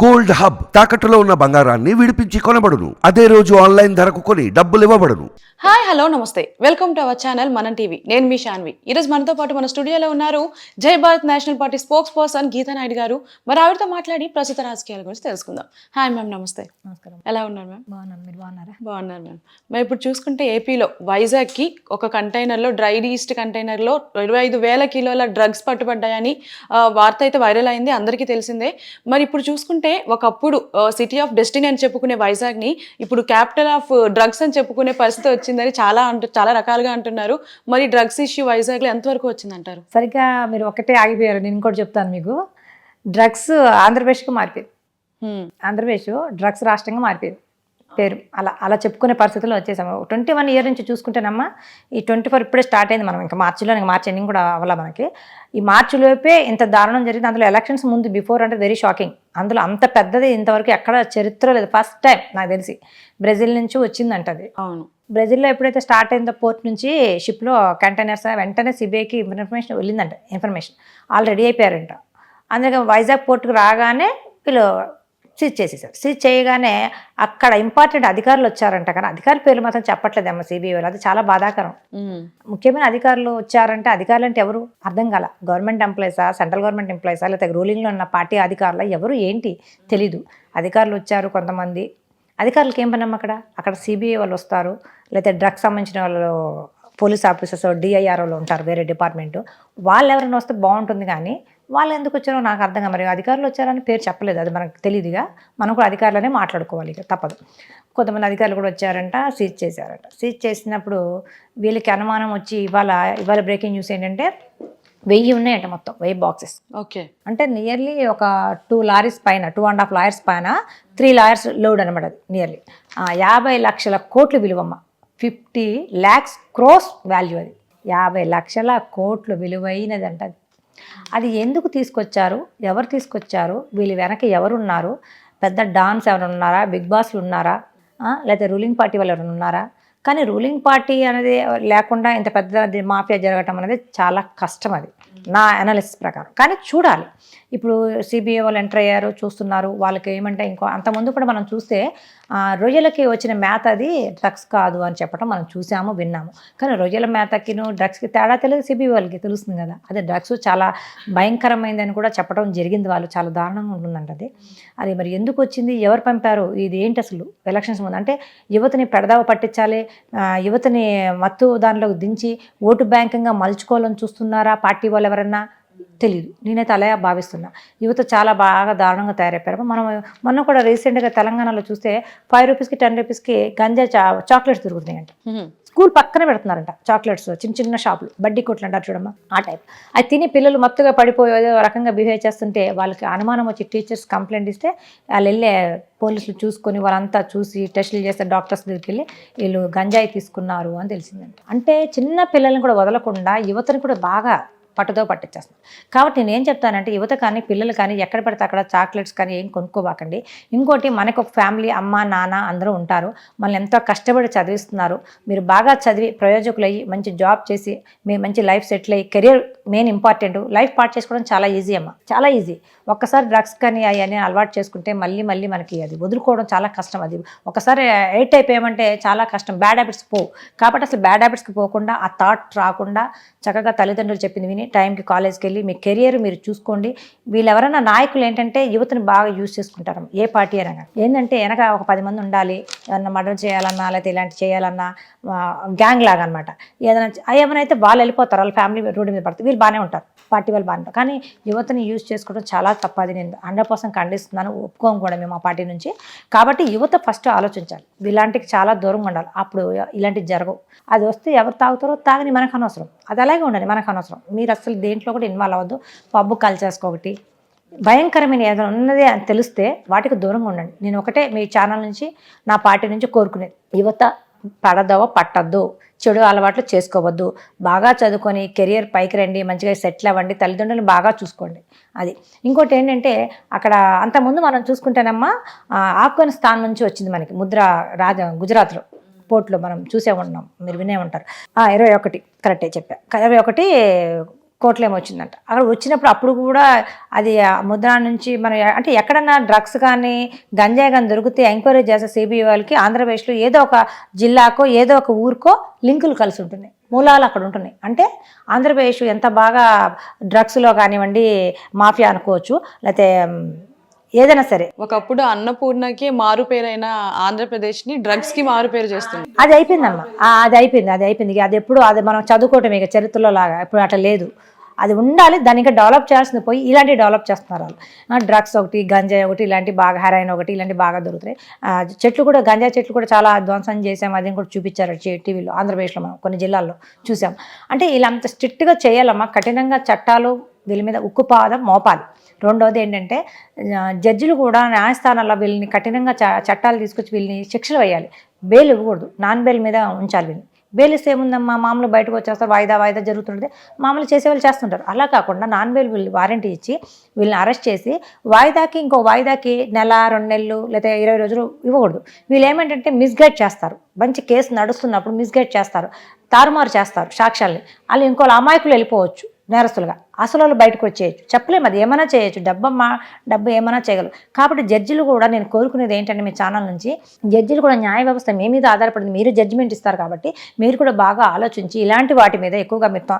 Gold hub తాకట్టులో ఉన్న బంగారాన్ని విడిపించి కొనబడును. అదే రోజు ఆన్లైన్ ధరకు కొని డబ్బులు ఇవ్వబడును. Hi hello namaste. Welcome to our channel Manam TV నేను మీ శాన్వి ఈరోజు మనతో పాటు మన స్టూడియోలో ఉన్నారు Jai Bharat national party spokesperson Geetha Naidu garu. మరి ఆవిడతో మాట్లాడి ప్రస్తుత రాజకీయాల గురించి తెలుసుకుందాం. హాయ్ మ్యామ్ నమస్తే. నమస్కారం. ఎలా ఉన్నారు మ్యామ్ బాగున్నాను మీరు బాగున్నారా? బాగున్నారు మ్యామ్ మరి ఇప్పుడు చూసుకుంటే ఏపీలో వైజాగ్కి ఒక కంటైనర్లో డ్రై ఈస్ట్ కంటైనర్లో ఇరవై ఐదు వేల కిలోల డ్రగ్స్ పట్టుబడ్డాయని ఆ, వార్త అయితే వైరల్ అయింది అందరికీ తెలిసిందే. మరి ఇప్పుడు చూసుకుంటే ఒకప్పుడు సిటీ ఆఫ్ డెస్టినీ అని చెప్పుకునే వైజాగ్ని ఇప్పుడు క్యాపిటల్ ఆఫ్ డ్రగ్స్ అని చెప్పుకునే పరిస్థితి వచ్చిందని చాలా అంటు చాలా రకాలుగా అంటున్నారు. మరి డ్రగ్స్ ఇష్యూ వైజాగ్లో ఎంతవరకు వచ్చిందంటారు? సరిగ్గా మీరు ఒకటే ఆగిపోయారు నేను ఇంకోటి చెప్తాను మీకు. డ్రగ్స్ ఆంధ్రప్రదేశ్కి మారిపోయింది. ఆంధ్రప్రదేశ్ డ్రగ్స్ రాష్ట్రంగా మారిపోయింది పేరు. అలా అలా చెప్పుకునే పరిస్థితుల్లో వచ్చేసాము ట్వంటీ వన్ ఇయర్ నుంచి చూసుకుంటేనమ్మా ఈ ట్వంటీ ఫోర్ ఇప్పుడే స్టార్ట్ అయింది మనం. ఇంకా మార్చిలో ఇంకా మార్చి ఎండింగ్ కూడా అవ్వాలి మనకి. ఈ మార్చి లోపే ఇంత దారుణం జరిగింది. అందులో ఎలక్షన్స్ ముందు బిఫోర్ అంటే వెరీ షాకింగ్. అందులో అంత పెద్దది ఇంతవరకు ఎక్కడ చరిత్ర లేదు. ఫస్ట్ టైం నాకు తెలిసి. బ్రెజిల్ నుంచి వచ్చిందంట అది. అవును. బ్రెజిల్లో ఎప్పుడైతే స్టార్ట్ అయిందో పోర్ట్ నుంచి షిప్లో కంటైనర్స్ వెంటనే సిబిఐకి ఇన్ఫర్మేషన్ వెళ్ళిందంట. ఇన్ఫర్మేషన్ ఆల్ రెడీ అయిపోయారంట. అందుకే వైజాగ్ పోర్టుకు రాగానే వీళ్ళు సీజ్ చేసేసారు. సీజ్ చేయగానే అక్కడ ఇంపార్టెంట్ అధికారులు వచ్చారంట కానీ అధికారుల పేర్లు మాత్రం చెప్పట్లేదమ్మ సిబిఐ వాళ్ళు. అది చాలా బాధాకరం. ముఖ్యమైన అధికారులు వచ్చారంటే అధికారులు అంటే ఎవరు? అర్థం కాల. గవర్నమెంట్ ఎంప్లాయీసా సెంట్రల్ గవర్నమెంట్ ఎంప్లాయీసా లేకపోతే రూలింగ్లో ఉన్న పార్టీ అధికారులు? ఎవరు? ఏంటి? తెలీదు. అధికారులు వచ్చారు కొంతమంది. అధికారులకు ఏం పనమ్మ అక్కడ? అక్కడ సిబిఐ వాళ్ళు వస్తారు. లేకపోతే డ్రగ్స్ సంబంధించిన వాళ్ళు పోలీస్ ఆఫీసర్స్ డిఐఆర్ఓలు ఉంటారు వేరే డిపార్ట్మెంట్. వాళ్ళు ఎవరైనా వస్తే బాగుంటుంది కానీ వాళ్ళు ఎందుకు వచ్చారో నాకు అర్థం కాదు. మరి అధికారులు వచ్చారని పేరు చెప్పలేదు. అది మనకు తెలియదుగా మనం కూడా అధికారులనే మాట్లాడుకోవాలి ఇక. తప్పదు. కొంతమంది అధికారులు కూడా వచ్చారంట సీజ్ చేశారంట. సీజ్ చేసినప్పుడు వీళ్ళకి అనుమానం వచ్చి ఇవాళ ఇవాళ బ్రేకింగ్ న్యూస్ ఏంటంటే వెయ్యి ఉన్నాయంట మొత్తం వెయ్యి బాక్సెస్. ఓకే. అంటే నియర్లీ ఒక టూ లారీస్ పైన టూ అండ్ హాఫ్ లాయర్స్ పైన త్రీ లాయర్స్ లోడ్ అనమాట అది నియర్లీ. యాభై లక్షల కోట్లు విలువమ్మ. ఫిఫ్టీ ల్యాక్స్ క్రోస్ వాల్యూ అది. యాభై లక్షల కోట్లు విలువైనది అంట అది ఎందుకు తీసుకొచ్చారు? ఎవరు తీసుకొచ్చారు? వీళ్ళు వెనక ఎవరున్నారు? పెద్ద డాన్స్ ఎవరు ఉన్నారా బిగ్ బాస్లు ఉన్నారా? లేకపోతే రూలింగ్ పార్టీ వాళ్ళు ఎవరైనా ఉన్నారా? కానీ రూలింగ్ పార్టీ అనేది లేకుండా ఇంత పెద్ద మాఫియా జరగటం అనేది చాలా కష్టం అది నా అనాలిసిస్ ప్రకారం. కానీ చూడాలి. ఇప్పుడు సిబిఐ వాళ్ళు ఎంటర్ అయ్యారు చూస్తున్నారు. వాళ్ళకి ఏమంటే ఇంకో అంతకుముందు కూడా మనం చూస్తే రొయ్యలకి వచ్చిన మేత అది డ్రగ్స్ కాదు అని చెప్పడం మనం చూసాము విన్నాము. కానీ రొయ్యల మేతకిను డ్రగ్స్కి తేడా తెలియదు సిబిఐ వాళ్ళకి తెలుస్తుంది కదా. అదే డ్రగ్స్ చాలా భయంకరమైందని కూడా చెప్పడం జరిగింది వాళ్ళు చాలా దారుణంగా ఉంటుందంట అది. అది మరి ఎందుకు వచ్చింది? ఎవరు పంపారు? ఇది ఏంటి అసలు? ఎలక్షన్స్ ముందు అంటే యువతని పెడదావ పట్టించాలి యువతని మత్తు దానిలోకి దించి ఓటు బ్యాంకింగ్గా మలుచుకోవాలని చూస్తున్నారా? పార్టీ వాళ్ళు ఎవరన్నా? తెలియదు నేనైతే అలా భావిస్తున్నా. యువత చాలా బాగా దారుణంగా తయారైపోయారు. మనం మొన్న కూడా రీసెంట్గా తెలంగాణలో చూస్తే ఫైవ్ రూపీస్కి టెన్ రూపీస్కి గంజా చా చాక్లెట్స్ దొరుకుతున్నాయంట. హ్మ్. స్కూల్ పక్కనే పెడుతున్నారంట చాక్లెట్స్ చిన్న చిన్న షాపులు. బడ్డీ కొట్లు అంటారు చూడమ్మా ఆ టైప్ అది తిని పిల్లలు మత్తుగా పడిపోయి ఏదో రకంగా బిహేవ్ చేస్తుంటే వాళ్ళకి అనుమానం వచ్చి టీచర్స్ కంప్లైంట్ ఇస్తే వాళ్ళు వెళ్ళే పోలీసులు చూసుకొని వాళ్ళంతా చూసి టెస్టులు చేస్తే డాక్టర్స్ దగ్గరికి వెళ్ళి వీళ్ళు గంజాయి తీసుకున్నారు అని తెలిసిందంట. అంటే చిన్న పిల్లల్ని కూడా వదలకుండా యువతని కూడా బాగా పట్టుదో పట్టించేస్తున్నారు కాబట్టి నేను ఏం చెప్తానంటే యువత కానీ పిల్లలు కానీ ఎక్కడ పడితే అక్కడ చాక్లెట్స్ కానీ ఏం కొనుక్కోబాకండి. ఇంకోటి మనకు ఒక ఫ్యామిలీ అమ్మ నాన్న అందరూ ఉంటారు. మనల్ని ఎంతో కష్టపడి చదివిస్తున్నారు. మీరు బాగా చదివి ప్రయోజకులయ్యి మంచి జాబ్ చేసి మీరు మంచి లైఫ్ సెటిల్ అయ్యి career main important. Life part చేసుకోవడం చాలా ఈజీ అమ్మ. చాలా ఈజీ. ఒక్కసారి డ్రగ్స్ కానీ అవన్నీ అలవాటు చేసుకుంటే మళ్ళీ మళ్ళీ మనకి అది వదులుకోవడం చాలా కష్టం అది. ఒకసారి ఎయిట్ అయిపోయామంటే చాలా కష్టం. బ్యాడ్ హ్యాబిట్స్ పోవు. కాబట్టి అసలు బ్యాడ్ హ్యాబిట్స్కి పోకుండా ఆ థాట్ రాకుండా చక్కగా తల్లిదండ్రులు చెప్పింది విని టైంకి కాలేజ్కి వెళ్ళి మీ కెరియర్ మీరు చూసుకోండి. వీళ్ళు ఎవరైనా నాయకులు ఏంటంటే యువతని బాగా యూజ్ చేసుకుంటారు. ఏ పార్టీ అనగా ఏంటంటే వెనక ఒక పది మంది ఉండాలి. ఏమన్నా మర్డర్ చేయాలన్నా లేకపోతే ఇలాంటి చేయాలన్నా గ్యాంగ్ లాగా అనమాట ఏదైనా ఏమైనా అయితే వాళ్ళు వెళ్ళిపోతారు వాళ్ళ ఫ్యామిలీ రోడ్డు మీద పడుతుంది వీళ్ళు బాగానే ఉంటారు. పార్టీ వాళ్ళు బాగానే ఉంటారు. కానీ యువతని యూజ్ చేసుకోవడం చాలా తప్పది నేను హండ్రెడ్ పర్సెంట్ ఖండిస్తున్నాను. ఒప్పుకోం కూడా మేము ఆ పార్టీ నుంచి. కాబట్టి యువత ఫస్ట్ ఆలోచించాలి. ఇలాంటికి చాలా దూరంగా ఉండాలి. అప్పుడు ఇలాంటివి జరగవు. అది వస్తే ఎవరు తాగుతారో తాగని మనకు అనవసరం. అది అలాగే ఉండాలి. మనకు అనవసరం. మీరు అసలు దేంట్లో కూడా ఇన్వాల్వ్ అవ్వద్దు. పబ్బు కల్చర్స్కి ఒకటి. భయంకరమైన ఏదైనా ఉన్నది అని తెలిస్తే వాటికి దూరంగా ఉండండి. నేను ఒకటే మీ ఛానల్ నుంచి నా పార్టీ నుంచి కోరుకునేది. యువత పడదవ పట్టద్దు. చెడు అలవాట్లు చేసుకోవద్దు. బాగా చదువుకొని కెరియర్ పైకి రండి మంచిగా సెటిల్ అవ్వండి తల్లిదండ్రులను బాగా చూసుకోండి. అది. ఇంకోటి ఏంటంటే అక్కడ అంతకుముందు మనం చూసుకుంటేనమ్మా ఆఫ్ఘనిస్తాన్ నుంచి వచ్చింది మనకి ముద్ర రాజ గుజరాత్లో. పోర్ట్లో మనం చూసే ఉన్నాం. మీరు వినే ఉంటారు. ఇరవై ఒకటి. కరెక్టే చెప్పా. ఇరవై ఒకటి కోట్లేమో వచ్చిందంట. అక్కడ వచ్చినప్పుడు అప్పుడు కూడా అది ముద్ర నుంచి మనం అంటే ఎక్కడన్నా డ్రగ్స్ కానీ గంజాయి కానీ దొరికితే ఎంక్వైరీ చేసే సిబిఐ వాళ్ళకి ఆంధ్రప్రదేశ్లో ఏదో ఒక జిల్లాకో ఏదో ఒక ఊరికో లింకులు కలిసి ఉంటున్నాయి. మూలాలు అక్కడ ఉంటున్నాయి. అంటే ఆంధ్రప్రదేశ్ ఎంత బాగా డ్రగ్స్లో కానివ్వండి మాఫియా అనుకోవచ్చు లేకపోతే ఏదైనా సరే. ఒకప్పుడు అన్నపూర్ణకి మారు పేరైన ఆంధ్రప్రదేశ్ని డ్రగ్స్కి మారు పేరు చేస్తుంది. అది అయిపోయిందమ్మా. అది అయిపోయింది అది అయిపోయింది. అది ఎప్పుడు అది మనం చదువుకోవటం ఇక చరిత్రలో లాగా ఇప్పుడు అట్లా లేదు. అది ఉండాలి దానికి డెవలప్ చేయాల్సింది పోయి ఇలాంటివి డెవలప్ చేస్తున్నారు వాళ్ళు. డ్రగ్స్ ఒకటి గంజాయి ఒకటి ఇలాంటి బాగా హెరాయిన్ ఒకటి ఇలాంటి బాగా దొరుకుతాయి. చెట్లు కూడా గంజాయి చెట్లు కూడా చాలా ధ్వంసం చేసాం అది కూడా చూపించారు టీవీలో ఆంధ్రప్రదేశ్లో మనం కొన్ని జిల్లాల్లో చూసాం అంటే ఇలా అంత స్ట్రిక్ట్గా చేయాలమ్మా కఠినంగా చట్టాలు వీళ్ళ మీద ఉక్కుపాదం మోపాలి. రెండోది ఏంటంటే జడ్జిలు కూడా న్యాయస్థానాల్లో వీళ్ళని కఠినంగా చ- చట్టాలు తీసుకొచ్చి వీళ్ళని శిక్షలు వేయాలి. బెయిల్ ఇవ్వకూడదు నాన్ బెయిల్ మీద ఉంచాలి వీళ్ళని. బెయిల్ ఇస్తే ఏముందమ్మా? మామూలు బయటకు వచ్చేస్తారు వాయిదా వాయిదా జరుగుతుంటుంది. మామూలు చేసేవాళ్ళు చేస్తుంటారు. అలా కాకుండా నాన్ బెయిల్ వీళ్ళు వారంటీ ఇచ్చి వీళ్ళని అరెస్ట్ చేసి వాయిదాకి ఇంకో వాయిదాకి నెల రెండు నెలలు లేదా ఇరవై రోజులు ఇవ్వకూడదు. వీళ్ళు ఏమంటే మిస్గైడ్ చేస్తారు. మంచి కేసు నడుస్తున్నప్పుడు మిస్గైడ్ చేస్తారు. తారుమారు చేస్తారు సాక్ష్యాల్ని. వాళ్ళు ఇంకోళ్ళు అమాయకులు వెళ్ళిపోవచ్చు. నేరస్తులుగా. అసలు వాళ్ళు బయటకు వచ్చేయచ్చు. చెప్పలేము అది ఏమైనా చేయొచ్చు. డబ్బమ్మా డబ్బు ఏమైనా చేయగలరు. కాబట్టి జడ్జిలు కూడా నేను కోరుకునేది ఏంటంటే మీ ఛానల్ నుంచి జడ్జిలు కూడా న్యాయ వ్యవస్థ మీ మీద ఆధారపడింది. మీరు జడ్జిమెంట్ ఇస్తారు కాబట్టి మీరు కూడా బాగా ఆలోచించి ఇలాంటి వాటి మీద ఎక్కువగా మీరు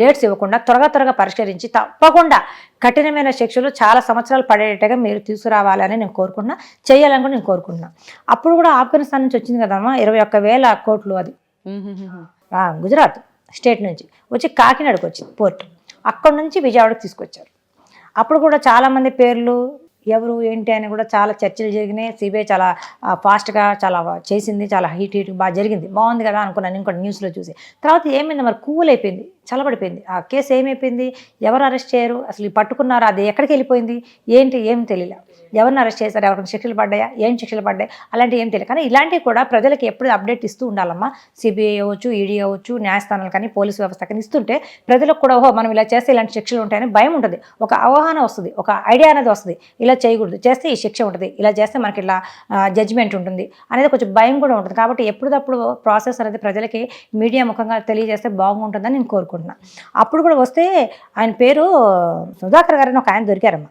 డేట్స్ ఇవ్వకుండా త్వరగా త్వరగా పరిష్కరించి తప్పకుండా కఠినమైన శిక్షలు చాలా సంవత్సరాలు పడేటట్టుగా మీరు తీసుకురావాలని నేను కోరుకుంటున్నా చేయాలని కూడా నేను కోరుకుంటున్నా. అప్పుడు కూడా ఆఫ్ఘనిస్తాన్ నుంచి వచ్చింది కదమ్మా ఇరవై ఒక్క వేల కోట్లు అది. గుజరాత్. స్టేట్ నుంచి వచ్చి కాకినాడకు వచ్చింది పోర్ట్. అక్కడ నుంచి విజయవాడకు తీసుకొచ్చారు. అప్పుడు కూడా చాలామంది పేర్లు ఎవరు ఏంటి అని కూడా చాలా చర్చలు జరిగినాయి. సిబిఐ చాలా ఫాస్ట్గా చాలా చేసింది చాలా హీట్ హీట్ బాగా జరిగింది. బాగుంది కదా అనుకున్నాను ఇంకోటి న్యూస్లో చూసి. తర్వాత ఏమైంది మరి? కూల్ అయిపోయింది చల్లబడిపోయింది. ఆ కేసు ఏమైపోయింది? ఎవరు అరెస్ట్ చేయరు? అసలు పట్టుకున్నారు? అది ఎక్కడికి వెళ్ళిపోయింది? ఏంటి? ఏం తెలియలే. ఎవరిని అరెస్ట్ చేశారు? ఎవరికి శిక్షలు పడ్డాయా? ఏం శిక్షలు పడ్డాయి? అలాంటివి ఏం తెలియదు. కానీ ఇలాంటివి కూడా ప్రజలకు ఎప్పుడు అప్డేట్ ఇస్తూ ఉండాలమ్మా. సిబిఐ అవ్వచ్చు ఈడీ అవ్వచ్చు న్యాయస్థానాలు కానీ పోలీసు వ్యవస్థ కానీ ఇస్తుంటే ప్రజలకు కూడా ఓహో మనం ఇలా చేస్తే ఇలాంటి శిక్షలు ఉంటాయని భయం ఉంటుంది. ఒక అవగాహన వస్తుంది. ఒక ఐడియా అనేది వస్తుంది. ఇలా చేయకూడదు. చేస్తే ఈ శిక్ష ఉంటుంది. ఇలా చేస్తే మనకి ఇలా జడ్జిమెంట్ ఉంటుంది అనేది కొంచెం భయం కూడా ఉంటుంది. కాబట్టి ఎప్పుడప్పుడు ప్రాసెస్ అనేది ప్రజలకి మీడియా ముఖంగా తెలియజేస్తే బాగుంటుందని నేను కోరుకుంటున్నాను. అప్పుడు కూడా వస్తే ఆయన పేరు సుధాకర్ గారని ఒక ఆయన దొరికారమ్మా.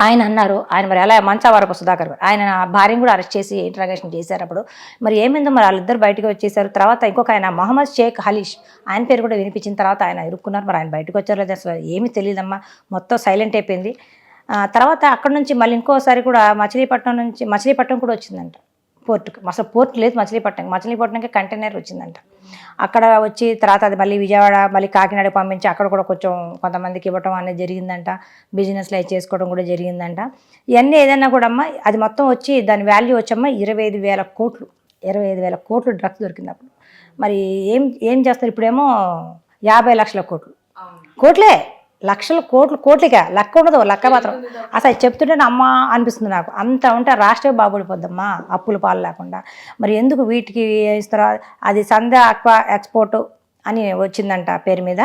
ఆయన అన్నారు. ఆయన మరి ఎలా మంచావరపు సుధాకర్ గారు. ఆయన భార్యను కూడా అరెస్ట్ చేసి ఇంటరాగేషన్ చేశారు అప్పుడు. మరి ఏమైందో మరి వాళ్ళిద్దరు బయటకు వచ్చేసారు. తర్వాత ఇంకొక ఆయన మహమ్మద్ షేక్ హలీష్. ఆయన పేరు కూడా వినిపించిన తర్వాత ఆయన ఇరుక్కున్నారు. మరి ఆయన బయటకు వచ్చారు లేదా అసలు ఏమీ తెలియదమ్మా. మొత్తం సైలెంట్ అయిపోయింది. ఆ, తర్వాత అక్కడ నుంచి మళ్ళీ ఇంకోసారి కూడా మచిలీపట్నం నుంచి మచిలీపట్నం కూడా వచ్చిందంట. పోర్టుకి అసలు పోర్ట్ లేదు మచిలీపట్నం మచిలీపట్నంకి కంటైనర్ వచ్చిందంట. అక్కడ వచ్చి తర్వాత అది మళ్ళీ విజయవాడ మళ్ళీ కాకినాడ పంపించి అక్కడ కూడా కొంచెం కొంతమందికి ఇవ్వటం అనేది జరిగిందంట. బిజినెస్లో అవి చేసుకోవడం కూడా జరిగిందంట. ఇవన్నీ ఏదైనా కూడా అమ్మ అది మొత్తం వచ్చి దాని వాల్యూ వచ్చమ్మా ఇరవై ఐదు వేల కోట్లు. ఇరవై ఐదు వేల కోట్లు డ్రగ్స్ దొరికింది అప్పుడు మరి ఏం ఏం చేస్తారు? ఇప్పుడేమో యాభై లక్షల కోట్లు. కోట్లే! లక్షల కోట్లు కోట్లిగా లెక్క ఉండదు లెక్క మాత్రం. అసలు చెప్తుంటే అమ్మ అనిపిస్తుంది నాకు. అంత ఉంటే రాష్ట్రం బాగుపడిపోద్దమ్మా అప్పుల పాలు లేకుండా. మరి ఎందుకు వీటికి ఇస్తారా అది సంధ్య అక్వా ఎక్స్పోర్ట్ అని వచ్చిందంట పేరు మీద.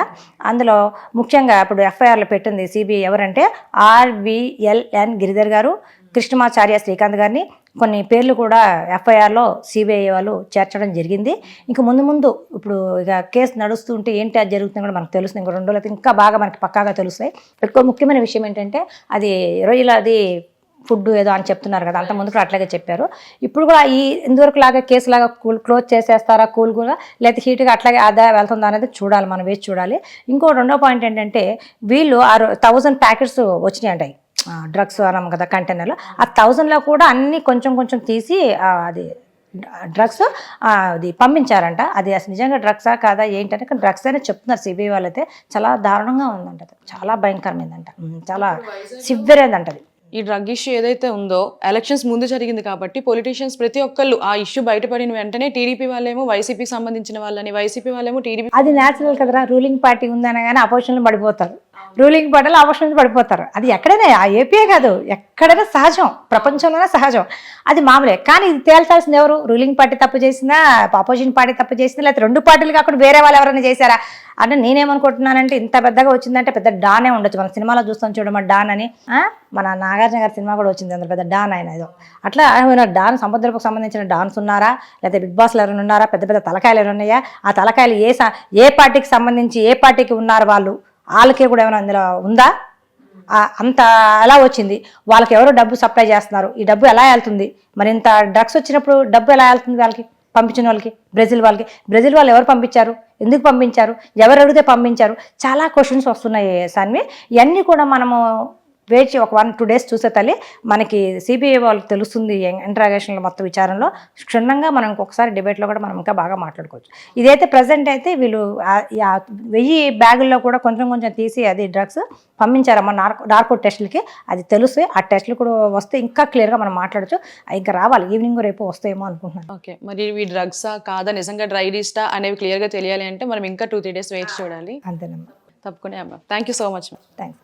అందులో ముఖ్యంగా ఇప్పుడు ఎఫ్ఐఆర్లో పెట్టింది సిబిఐ ఎవరంటే ఆర్విఎల్ఎన్ గిరిధర్ గారు. కృష్ణమాచార్య శ్రీకాంత్ గారిని కొన్ని పేర్లు కూడా ఎఫ్ఐఆర్లో సిబిఐ వాళ్ళు చేర్చడం జరిగింది. ఇంకా ముందు ముందు ఇప్పుడు ఇక కేసు నడుస్తుంటే ఏంటి అది జరుగుతుంది కూడా మనకు తెలుస్తుంది. ఇంకా రెండు రోజులకి ఇంకా బాగా మనకి పక్కాగా తెలుస్తాయి. ఎక్కువ ముఖ్యమైన విషయం ఏంటంటే అది రొయ్యల అది ఫుడ్ ఏదో అని చెప్తున్నారు కదా అంత ముందు కూడా అట్లాగే చెప్పారు. ఇప్పుడు కూడా ఈ ఇంతవరకు లాగా కేసు లాగా కూల్ క్లోజ్ చేసేస్తారా కూల్ కూడా లేకపోతే హీట్గా అట్లాగే ఆదా వెళ్తుందా అనేది చూడాలి మనం వేసి చూడాలి. ఇంకో రెండో పాయింట్ ఏంటంటే వీళ్ళు ఆరు థౌజండ్ ప్యాకెట్స్ వచ్చినాయి అంటాయి డ్రగ్స్ అన్నాం కదా కంటైనర్లో ఆ థౌజండ్లో కూడా అన్నీ కొంచెం కొంచెం తీసి అది డ్రగ్స్ అది పంపించారంట. అది అసలు నిజంగా డ్రగ్సా కాదా ఏంటంటే కానీ డ్రగ్స్ అనే చెప్తున్నారు సిబిఐ వాళ్ళైతే చాలా దారుణంగా ఉందంట. చాలా భయంకరమైందంట. చాలా సివియర్ అది. ఈ డ్రగ్ ఇష్యూ ఏదైతే ఉందో ఎలక్షన్స్ ముందు జరిగింది కాబట్టి పొలిటీషియన్స్ ప్రతి ఒక్కళ్ళు ఆ ఇష్యూ బయటపడిన వెంటనే టీడీపీ వాళ్ళేమో వైసీపీకి సంబంధించిన వాళ్ళని వైసీపీ వాళ్ళేమో టీడీపీ అది న్యాచురల్ కదరా రూలింగ్ పార్టీ ఉందనగానే అపోజిషన్లో పడిపోతారు. రూలింగ్ పార్టీలో అపోజిషన్ పడిపోతారు. అది ఎక్కడైనా ఆ ఏపీఏ కాదు ఎక్కడైనా సహజం ప్రపంచంలోనే సహజం. అది మామూలే. కానీ ఇది తేల్చాల్సింది ఎవరు? రూలింగ్ పార్టీ తప్పు చేసినా ఆపోజిషన్ పార్టీ తప్పు చేసినా లేకపోతే రెండు పార్టీలు కాకుండా వేరే వాళ్ళు ఎవరైనా చేశారా? అంటే నేనేమనుకుంటున్నానంటే ఇంత పెద్దగా వచ్చిందంటే పెద్ద డానే ఉండొచ్చు. మన సినిమాలో చూస్తాం చూడమా డాన్ అని. మన నాగార్జున గారి సినిమా కూడా వచ్చింది. అందులో పెద్ద డాన్ ఆయన ఏదో. అట్లా ఏమైనా డాన్ సముద్రపు సంబంధించిన డాన్స్ ఉన్నారా? లేకపోతే బిగ్ బాస్లో ఎవరైనా ఉన్నారా? పెద్ద పెద్ద తలకాయలు ఎవరున్నాయా ఉన్నాయా? ఆ తలకాయలు ఏ ఏ పార్టీకి సంబంధించి ఏ పార్టీకి ఉన్నారు వాళ్ళు? వాళ్ళకే కూడా ఏమైనా అందులో ఉందా? అంత ఎలా వచ్చింది? వాళ్ళకి ఎవరో డబ్బు సప్లై చేస్తున్నారు. ఈ డబ్బు ఎలా వెళ్తుంది? మరి ఇంత డ్రగ్స్ వచ్చినప్పుడు డబ్బు ఎలా వెళ్తుంది వాళ్ళకి? పంపించిన వాళ్ళకి? బ్రెజిల్ వాళ్ళకి? బ్రెజిల్ వాళ్ళు ఎవరు పంపించారు? ఎందుకు పంపించారు? ఎవరు అడిగితే పంపించారు? చాలా క్వశ్చన్స్ వస్తున్నాయి సాన్వి. ఇవన్నీ కూడా మనము వేచి ఒక వన్ టూ డేస్ చూసే తల్లి మనకి సిబిఐ వాళ్ళకి తెలుస్తుంది ఇంట్రాగేషన్లో మొత్తం విచారంలో క్షుణ్ణంగా మనం ఇంకొకసారి డిబేట్లో కూడా మనం ఇంకా బాగా మాట్లాడుకోవచ్చు. ఇదైతే ప్రజెంట్ అయితే వీళ్ళు వెయ్యి బ్యాగుల్లో కూడా కొంచెం కొంచెం తీసి అది డ్రగ్స్ పంపించారమ్మా నార్కో నార్కో టెస్టులకి. అది తెలుసు ఆ టెస్టులు కూడా వస్తే ఇంకా క్లియర్గా మనం మాట్లాడచ్చు. ఇంకా రావాలి ఈవినింగ్ రేపు వస్తాయేమో అనుకుంటున్నాను. ఓకే మరి ఇవి డ్రగ్సా కాదా? నిజంగా డ్రై ఈస్టా అనేవి క్లియర్గా తెలియాలి అంటే మనం ఇంకా టూ త్రీ డేస్ వెయిట్ చూడాలి. అంతేనమ్మా. తప్పకుండా అమ్మా. Thank you so much thanks